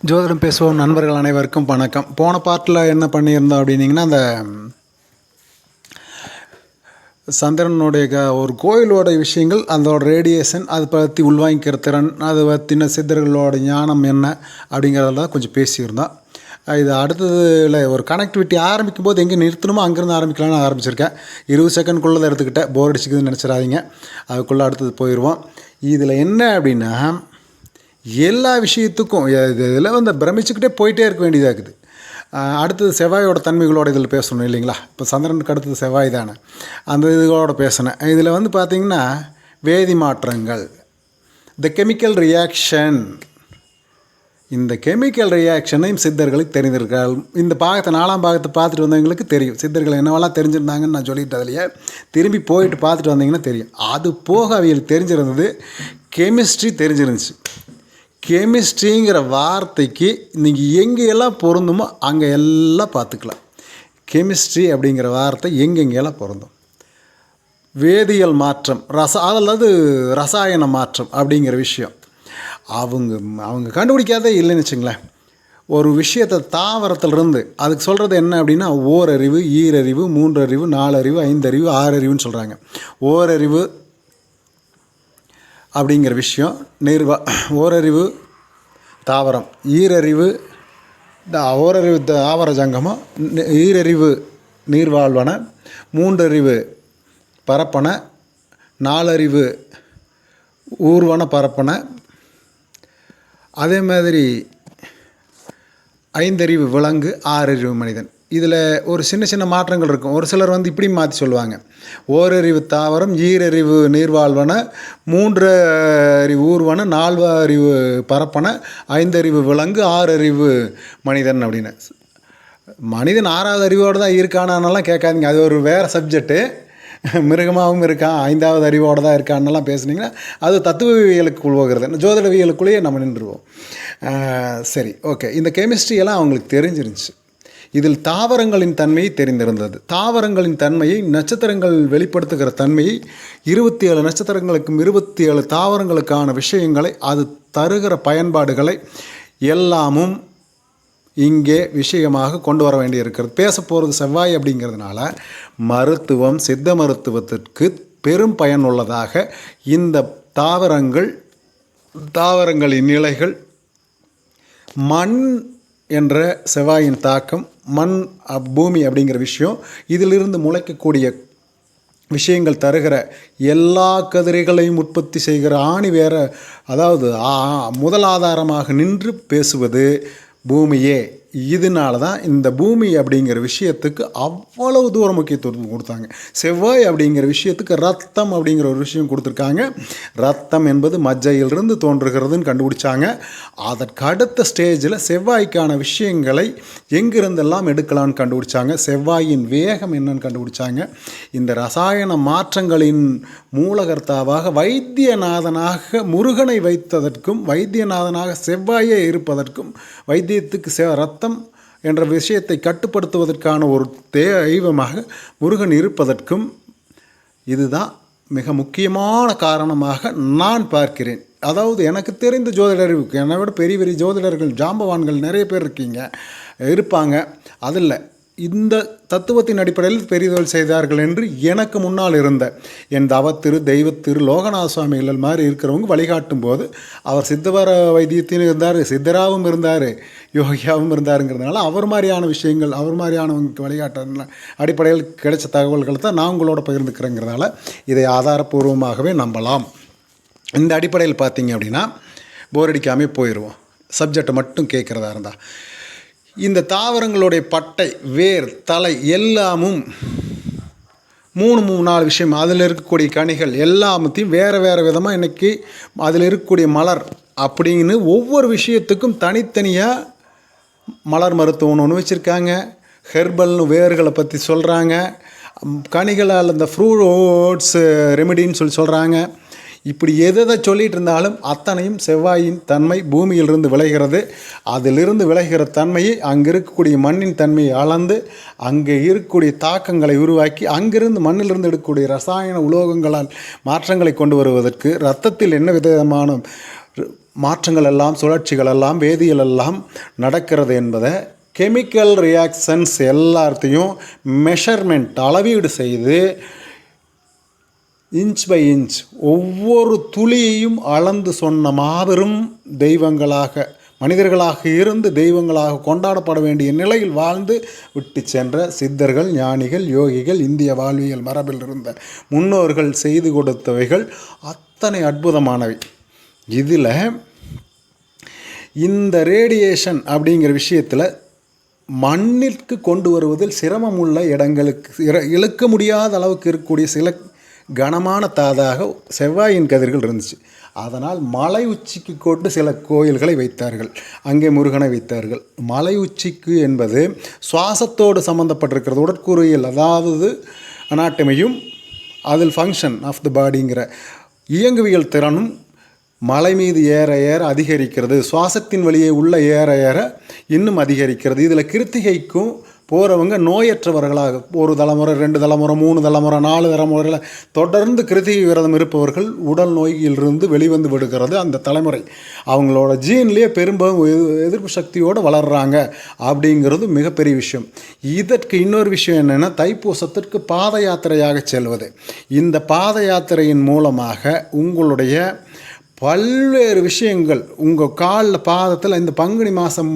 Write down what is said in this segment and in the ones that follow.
ஜோதிடம் பேசுவோம். நண்பர்கள் அனைவருக்கும் வணக்கம். போன பாட்டில் என்ன பண்ணியிருந்தோம் அப்படின்னிங்கன்னா அந்த சந்திரனுடைய க ஒரு கோயிலோட விஷயங்கள் அதோட ரேடியேஷன் அதை பற்றி உள்வாங்கிக்கிற திறன் அதை பற்றின சித்தர்களோட ஞானம் என்ன அப்படிங்கிறதெல்லாம் கொஞ்சம் பேசியிருந்தோம். இது அடுத்ததில் ஒரு கனெக்டிவிட்டி ஆரம்பிக்கும் போது எங்கே நிறுத்தணுமோ அங்கேருந்து ஆரம்பிக்கலாம்னு ஆரம்பிச்சிருக்கேன். இருபது செகண்ட்குள்ளே தான் எடுத்துக்கிட்டேன். போர் அடிச்சுக்குதுன்னு நினச்சிடாதீங்க. அதுக்குள்ளே அடுத்தது போயிடுவோம் இதில் என்ன அப்படின்னா எல்லா விஷயத்துக்கும் இதில் வந்து பிரமிச்சுக்கிட்டே போயிட்டே இருக்க வேண்டியதாக இருக்குது. அடுத்தது செவ்வாயோட தன்மைகளோட இதில் பேசணும் இல்லைங்களா? இப்போ சந்திரனுக்கு அடுத்தது செவ்வாய் தானே. அந்த இதுகளோட பேசினேன் இதில் வந்து பார்த்திங்கன்னா வேதி மாற்றங்கள். த கெமிக்கல் ரியாக்ஷன் இந்த கெமிக்கல் ரியாக்ஷனையும் சித்தர்களுக்கு தெரிந்திருக்காள் இந்த பாகத்தை நாலாம் பாகத்தை பார்த்துட்டு வந்தவங்களுக்கு தெரியும். சித்தர்கள் என்னவெல்லாம் தெரிஞ்சிருந்தாங்கன்னு நான் சொல்லிட்டு அதிலேயே திரும்பி போயிட்டு பார்த்துட்டு வந்தீங்கன்னா தெரியும். அது போக அவங்களுக்கு தெரிஞ்சிருந்தது கெமிஸ்ட்ரி தெரிஞ்சிருந்துச்சு. கெமிஸ்ட்ரிங்கிற வார்த்தைக்கு நீங்கள் எங்கெல்லாம் பொருந்துமோ அங்கே எல்லாம் பார்த்துக்கலாம். கெமிஸ்ட்ரி அப்படிங்கிற வார்த்தை எங்கெங்கெல்லாம் பொருந்தும்? வேதியியல் மாற்றம் ரச அதாவது ரசாயன மாற்றம் அப்படிங்கிற விஷயம். அவங்க அவங்க கண்டுபிடிக்காதே இல்லைன்னு வச்சுங்களேன். ஒரு விஷயத்தை தாவரத்திலிருந்து அதுக்கு சொல்கிறது என்ன அப்படின்னா ஓரறிவு ஈரறிவு மூன்றறிவு நாலறிவு ஐந்தறிவு ஆறறிவுன்னு சொல்கிறாங்க ஓரறிவு அப்படிங்கிற விஷயம். நிர்வா ஓரறிவு தாவரம். ஈரறிவு ஓரறிவு தாவர ஜங்கமம் ஈரறிவு நீர்வாழ்வன. மூன்றறிவு பரப்பன. நாலறிவு ஊர்வன பரப்பன. அதே மாதிரி ஐந்தறிவு விலங்கு ஆறறிவு மனிதன். இதில் ஒரு சின்ன சின்ன மாற்றங்கள் இருக்கும். ஒரு சிலர் வந்து இப்படி மாற்றி சொல்லுவாங்க. ஓரறிவு தாவரம் ஈரறிவு நீர்வாழ்வன மூன்று அறிவு ஊர்வன நால்வ அறிவு பரப்பன ஐந்தறிவு விலங்கு ஆறறிவு மனிதன் அப்படின்னு. மனிதன் ஆறாவது அறிவோடு தான் இருக்கானான்னெல்லாம் கேட்காதீங்க. அது ஒரு வேறு சப்ஜெக்ட்டு மிருகமாகவும் இருக்கான் ஐந்தாவது அறிவோடு தான் இருக்கான்லாம் பேசுனீங்கன்னா அது தத்துவவியலுக்கு உள்வோகிறது. ஜோதிடவியலுக்குள்ளேயே நம்ம நின்றுவோம் சரி ஓகே. இந்த கெமிஸ்ட்ரி எல்லாம் அவங்களுக்கு தெரிஞ்சிருந்துச்சு. இதில் தாவரங்களின் தன்மையை தெரிந்திருந்தது. தாவரங்களின் தன்மையை நட்சத்திரங்கள் வெளிப்படுத்துகிற தன்மையை இருபத்தி ஏழு நட்சத்திரங்களுக்கும் இருபத்தி ஏழு தாவரங்களுக்கான விஷயங்களை அது தருகிற பயன்பாடுகளை எல்லாமும் இங்கே விஷயமாக கொண்டு வர வேண்டியிருக்கிறது. பேச போகிறது செவ்வாய் அப்படிங்கிறதுனால மருத்துவம் சித்த மருத்துவத்திற்கு பெரும் பயனுள்ளதாக இந்த தாவரங்கள் தாவரங்களின் நிலைகள் மண் என்ற செவ்வாயின் தாக்கம் மண் அப்- பூமி அப்படிங்கிற விஷயம் இதிலிருந்து முளைக்கக்கூடிய விஷயங்கள் தருகிற எல்லா கதிரைகளையும் உற்பத்தி செய்கிற ஆணி வேற அதாவது முதலாதாரமாக முதல் ஆதாரமாக நின்று பேசுவது பூமியே. இதனால தான் இந்த பூமி அப்படிங்கிற விஷயத்துக்கு அவ்வளவு தூரம் முக்கியத்துவம் கொடுத்தாங்க. செவ்வாய் அப்படிங்கிற விஷயத்துக்கு ரத்தம் அப்படிங்கிற ஒரு விஷயம் கொடுத்துருக்காங்க. ரத்தம் என்பது மஜ்ஜையிலிருந்து தோன்றுகிறதுன்னு கண்டுபிடிச்சாங்க. அதற்கு அடுத்த ஸ்டேஜில் செவ்வாய்க்கான விஷயங்களை எங்கிருந்தெல்லாம் எடுக்கலாம்னு கண்டுபிடிச்சாங்க. செவ்வாயின் வேகம் என்னன்னு கண்டுபிடிச்சாங்க. இந்த ரசாயன மாற்றங்களின் மூலகர்த்தாவாக வைத்தியநாதனாக முருகனை வைத்ததற்கும் வைத்தியநாதனாக செவ்வாயே இருப்பதற்கும் வைத்தியத்துக்கு செ ரத்தம் என்ற விஷயத்தை கட்டுப்படுத்துவதற்கான ஒரு தெய்வமாக முருகன் இருப்பதற்கும் இதுதான் மிக முக்கியமான காரணமாக நான் பார்க்கிறேன். அதாவது எனக்கு தெரிந்த ஜோதிடர் என்னை விட பெரிய பெரிய ஜோதிடர்கள் ஜாம்பவான்கள் நிறைய பேர் இருக்கீங்க இருப்பாங்க. அதில் இந்த தத்துவத்தின் அடிப்படையில் பெரிதொழில் செய்தார்கள் என்று எனக்கு முன்னால் இருந்த என் தவத்திரு தெய்வத்திரு லோகநாதசுவாமிகள் மாதிரி இருக்கிறவங்க வழிகாட்டும் போது அவர் சித்தவர வைத்தியத்திலும் இருந்தார் சித்தராவும் இருந்தார் யோகியாவும் இருந்தாருங்கிறதுனால அவர் மாதிரியான விஷயங்கள் அவர் மாதிரியானவங்களுக்கு வழிகாட்ட அடிப்படையில் கிடைச்ச தகவல்களை தான் நான் உங்களோட பகிர்ந்துக்கிறேங்கிறதால இதை ஆதாரப்பூர்வமாகவே நம்பலாம். இந்த அடிப்படையில் பார்த்தீங்க அப்படின்னா போர் அடிக்காமே போயிடுவோம் சப்ஜெக்டை மட்டும் கேட்குறதா இருந்தால் இந்த தாவரங்களுடைய பட்டை வேர் தலை எல்லாமும் மூணு மூணு நாலு விஷயம். அதில் இருக்கக்கூடிய கனிகள் எல்லாமத்தையும் வேறு வேறு விதமாக இன்றைக்கி அதில் இருக்கக்கூடிய மலர் அப்படின்னு ஒவ்வொரு விஷயத்துக்கும் தனித்தனியாக மலர் மருத்துவம்னு ஒன்று வச்சுருக்காங்க. ஹெர்பல்னு வேர்களை பற்றி சொல்கிறாங்க கனிகளால் இந்த ஃப்ரூட்ஸ் ரெமெடின்னு சொல்லி சொல்கிறாங்க இப்படி எதை சொல்லிட்டு இருந்தாலும் அத்தனையும் செவ்வாயின் தன்மை பூமியிலிருந்து விளைகிறது அதிலிருந்து விளைகிற தன்மையை அங்கே இருக்கக்கூடிய மண்ணின் தன்மையை அளந்து அங்கே இருக்கக்கூடிய தாக்கங்களை உருவாக்கி அங்கிருந்து மண்ணிலிருந்து எடுக்கக்கூடிய ரசாயன உலோகங்களால் மாற்றங்களை கொண்டு வருவதற்கு இரத்தத்தில் என்ன விதமான மாற்றங்கள் எல்லாம் சுழற்சிகள் எல்லாம் வேதியியல் எல்லாம் நடக்கிறது என்பதை கெமிக்கல் ரியாக்ஷன்ஸ் எல்லாத்தையும் மெஷர்மெண்ட் அளவீடு செய்து இன்ச் பை இன்ச் ஒவ்வொரு துளியையும் அளந்து சொன்ன மாபெரும் தெய்வங்களாக மனிதர்களாக இருந்து தெய்வங்களாக கொண்டாடப்பட வேண்டிய நிலையில் வாழ்ந்து விட்டு சென்ற சித்தர்கள் ஞானிகள் யோகிகள் இந்திய வாழ்வியல் மரபில் இருந்த முன்னோர்கள் செய்து கொடுத்தவைகள் அத்தனை அற்புதமானவை. இதில் இந்த ரேடியேஷன் அப்படிங்கிற விஷயத்தில் மண்ணிற்கு கொண்டு வருவதில் சிரமம் உள்ள இடங்களுக்கு இற- இழுக்க முடியாத அளவுக்கு இருக்கக்கூடிய சில கனமான தாதாக செவ்வாயின் கதிர்கள் இருந்துச்சு. அதனால் மலை உச்சிக்கு கொண்டு சில கோயில்களை வைத்தார்கள். அங்கே முருகனை வைத்தார்கள். மலை உச்சிக்கு என்பது சுவாசத்தோடு சம்மந்தப்பட்டிருக்கிறது உடற்கூறியல் அதாவது அனாட்டமியும் அதில் ஃபங்க்ஷன் ஆஃப் த பாடிங்கிற இயங்குவியல் திறனும் மலை மீது ஏற ஏற அதிகரிக்கிறது. சுவாசத்தின் வழியே உள்ள ஏற ஏற இன்னும் அதிகரிக்கிறது. இதில் கிருத்திகைக்கும் போகிறவங்க நோயற்றவர்களாக ஒரு தலைமுறை ரெண்டு தலைமுறை மூணு தலைமுறை நாலு தலைமுறையில் தொடர்ந்து கிருத்திகை விரதம் இருப்பவர்கள் உடல் நோயிலிருந்து வெளிவந்து விடுகிறது அந்த தலைமுறை. அவங்களோட ஜீன்லேயே பெரும்பாலும் எதிர்ப்பு சக்தியோடு வளர்கிறாங்க அப்படிங்கிறது மிகப்பெரிய விஷயம். இதற்கு இன்னொரு விஷயம் என்னென்னா தைப்பூசத்திற்கு பாத யாத்திரையாக செல்வது. இந்த பாத யாத்திரையின் மூலமாக உங்களுடைய பல்வேறு விஷயங்கள் உங்கள் காலில் பாதத்தில் இந்த பங்குனி மாதம்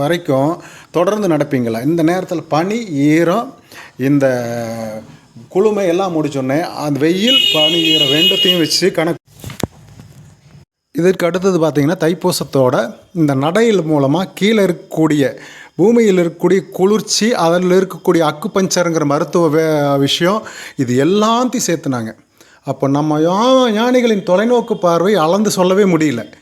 வரைக்கும் தொடர்ந்து நடப்பீங்களா? இந்த நேரத்தில் பனி ஈரம் இந்த குளுமை எல்லாம் முடிச்சோடனே அந்த வெயில் பனி ஈரம் ரெண்டுத்தையும் வச்சு கணக்கு. இதற்கு அடுத்தது பார்த்தீங்கன்னா தைப்பூசத்தோட இந்த நடையில் மூலமாக கீழே இருக்கக்கூடிய பூமியில் இருக்கக்கூடிய குளிர்ச்சி அதில் இருக்கக்கூடிய அக்குப்பஞ்சருங்கிற மருத்துவ விஷயம் இது எல்லாத்தையும் சேர்த்துனாங்க. அப்போ நம்ம யா- ஞானிகளின் தொலைநோக்கு பார்வை அளந்து சொல்லவே முடியல.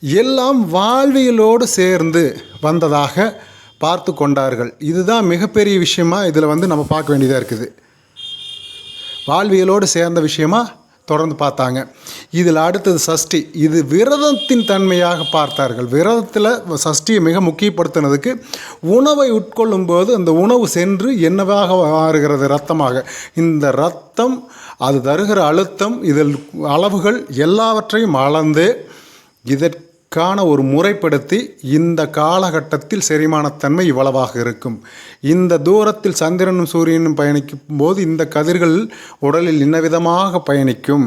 எல்லாம் வாழ்வியலோடு சேர்ந்து வந்ததாக பார்த்து கொண்டார்கள். இதுதான் மிகப்பெரிய விஷயமாக இதில் வந்து நம்ம பார்க்க வேண்டியதாக இருக்குது. வாழ்வியலோடு சேர்ந்த விஷயமா தொடர்ந்து பார்த்தாங்க. இதில் அடுத்தது சஷ்டி. இது விரதத்தின் தன்மையாக பார்த்தார்கள். விரதத்தில் சஷ்டியை மிக முக்கியப்படுத்தினதுக்கு உணவை உட்கொள்ளும் போது அந்த உணவு சென்று என்னவாக மாறுகிறது ரத்தமாக. இந்த ரத்தம் அது தருகிற அழுத்தம் இதில் அளவுகள் எல்லாவற்றையும் அளந்து இதற்கு காண ஒரு முறைப்படுத்தி இந்த காலகட்டத்தில் செரிமானத்தன்மை இவ்வளவாக இருக்கும். இந்த தூரத்தில் சந்திரனும் சூரியனும் பயணிக்கும் போது இந்த கதிர்கள் உடலில் இன்னவிதமாக பயணிக்கும்.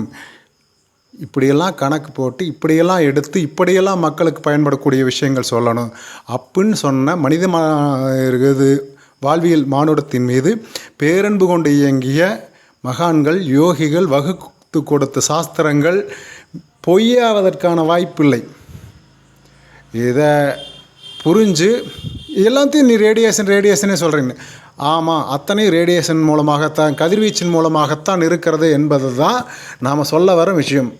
இப்படியெல்லாம் கணக்கு போட்டு இப்படியெல்லாம் எடுத்து இப்படியெல்லாம் மக்களுக்கு பயன்படக்கூடிய விஷயங்கள் சொல்லணும். அப்படின்னு சொன்ன மனித இருக்குது வாழ்வியல் மானுடத்தின் மீது பேரன்பு கொண்டு இயங்கிய மகான்கள் யோகிகள் வகுத்து கொடுத்த சாஸ்திரங்கள் பொய்யாவதற்கான வாய்ப்பில்லை. இதை புரிஞ்சு எல்லாத்தையும் நீ ரேடியேஷன் ரேடியேஷனே சொல்கிறீங்க ஆமாம் அத்தனை ரேடியேஷன் மூலமாகத்தான் கதிர்வீச்சின் மூலமாகத்தான் இருக்கிறது என்பது தான் நாம் சொல்ல வர விஷயம்.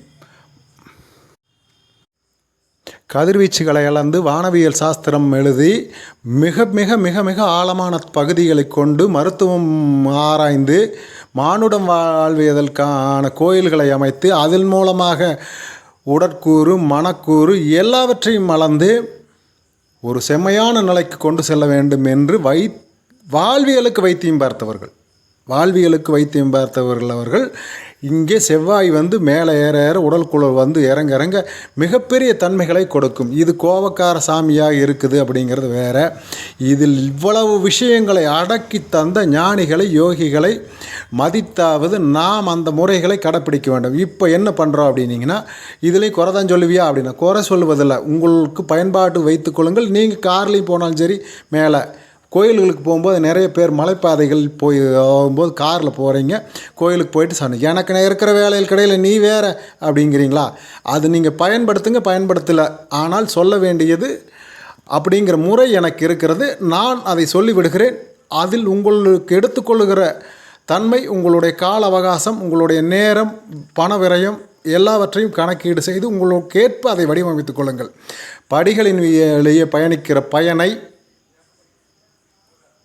கதிர்வீச்சுகளை அளந்து வானவியல் சாஸ்திரம் எழுதி மிக மிக மிக மிக ஆழமான பகுதிகளை கொண்டு மருத்துவம் ஆராய்ந்து மானுடம் வாழ்வியதற்கான கோயில்களை அமைத்து அதன் மூலமாக உடற்கூறு மனக்கூறு எல்லாவற்றையும் மலர்ந்து ஒரு செம்மையான நிலைக்கு கொண்டு செல்ல வேண்டும் என்று வை வாழ்வியலுக்கு வைத்தியம் பார்த்தவர்கள். வாழ்வியலுக்கு வைத்தியம் பார்த்தவர்கள் அவர்கள் இங்கே செவ்வாய் வந்து மேலே ஏற ஏற உடல் வந்து இறங்க இறங்க மிகப்பெரிய தன்மைகளை கொடுக்கும். இது கோபக்கார சாமியாக இருக்குது அப்படிங்கிறது வேற. இதில் இவ்வளவு விஷயங்களை அடக்கி தந்த ஞானிகளை யோகிகளை மதித்தாவது நாம் அந்த முறைகளை கடைப்பிடிக்க வேண்டும். இப்போ என்ன பண்ணுறோம் அப்படின்னீங்கன்னா இதுலேயும் குறை தான் சொல்லுவியா அப்படின்னா குறை சொல்லுவதில்லை உங்களுக்கு பயன்பாட்டு வைத்துக்கொள்ளுங்கள் நீங்கள் கார்லேயும் போனாலும் சரி மேலே கோயில்களுக்கு போகும்போது நிறைய பேர் மலைப்பாதைகள் போய் போகும்போது காரில் போகிறீங்க கோயிலுக்கு போயிட்டு சொன்னீங்க எனக்கு நான் இருக்கிற வேலையில் கடையில் நீ வேற அப்படிங்கிறீங்களா? அது நீங்கள் பயன்படுத்துங்க பயன்படுத்தலை. ஆனால் சொல்ல வேண்டியது அப்படிங்கிற முறை எனக்கு இருக்கிறது. நான் அதை சொல்லிவிடுகிறேன். அதில் உங்களுக்கு எடுத்துக்கொள்ளுகிற தன்மை உங்களுடைய கால அவகாசம் உங்களுடைய நேரம் பண விரயம் எல்லாவற்றையும் கணக்கீடு செய்து உங்களுக்கேற்ப அதை வடிவமைத்துக் கொள்ளுங்கள். படிகளின் வழியே பயணிக்கிற பயனை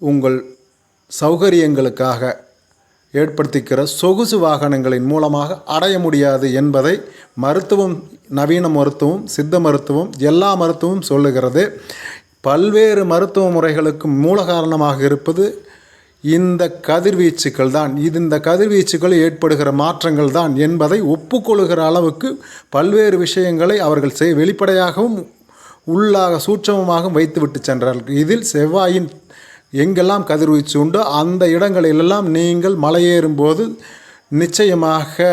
உங்கள் சௌகரியங்களுக்காக ஏற்படுத்திக்கிற சொகுசு வாகனங்களின் மூலமாக அடைய முடியாது என்பதை மருத்துவம் நவீன மருத்துவம் சித்த மருத்துவம் எல்லா மருத்துவம் சொல்லுகிறது. பல்வேறு மருத்துவ முறைகளுக்கு மூல காரணமாக இருப்பது இந்த கதிர்வீச்சுக்கள் தான். இது இந்த கதிர்வீச்சுக்கள் ஏற்படுகிற மாற்றங்கள் தான் என்பதை ஒப்புக்கொள்கிற அளவுக்கு பல்வேறு விஷயங்களை அவர்கள் செய் வெளிப்படையாகவும் உள்ளாக சூட்சமமாகவும் வைத்துவிட்டு சென்றார்கள். இதில் செவ்வாயின் எங்கெல்லாம் கதிர்வீச்சு உண்டோ அந்த இடங்களிலெல்லாம் நீங்கள் மலையேறும்போது நிச்சயமாக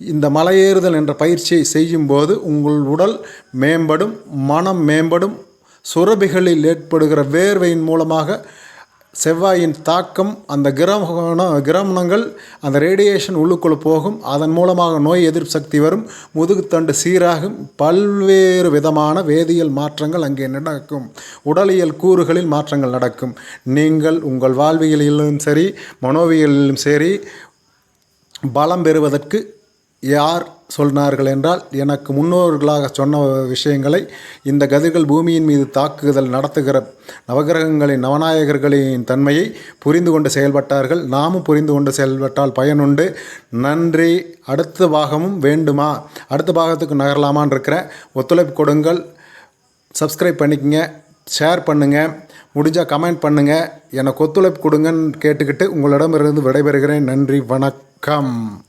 இந்த மலையேறுதல் என்ற பயிற்சியை செய்யும்போது உங்கள் உடல் மேம்படும் மனம் மேம்படும் சுரபிகளில் ஏற்படுகிற வேர்வையின் மூலமாக செவ்வாயின் தாக்கம் அந்த கிரகண கிரகணங்கள் அந்த ரேடியேஷன் உள்ளுக்குள்ளே போகும். அதன் மூலமாக நோய் எதிர்ப்பு சக்தி வரும். முதுகுத்தண்டு சீராகும். பல்வேறு விதமான வேதியியல் மாற்றங்கள் அங்கே நடக்கும். உடலியல் கூறுகளில் மாற்றங்கள் நடக்கும். நீங்கள் உங்கள் வாழ்வியலிலும் சரி மனோவியலிலும் சரி பலம் பெறுவதற்கு யார் சொன்னார்கள் என்றால் எனக்கு முன்னோர்களாக சொன்ன விஷயங்களை இந்த கதிர்கள் பூமியின் மீது தாக்குதல் நடத்துகிற நவகிரகங்களின் நவநாயகர்களின் தன்மையை புரிந்து கொண்டு செயல்பட்டார்கள். நாமும் புரிந்து கொண்டு செயல்பட்டால் பயனுண்டு நன்றி. அடுத்த பாகமும் வேண்டுமா? அடுத்த பாகத்துக்கு நகரலாமான்னு இருக்கிறேன் ஒத்துழைப்பு கொடுங்கள். சப்ஸ்கிரைப் பண்ணிக்கங்க. ஷேர் பண்ணுங்கள் முடிஞ்சால் கமெண்ட் பண்ணுங்கள் எனக்கு ஒத்துழைப்பு கொடுங்கன்னு கேட்டுக்கிட்டு உங்களிடமிருந்து விடைபெறுகிறேன். நன்றி. வணக்கம்.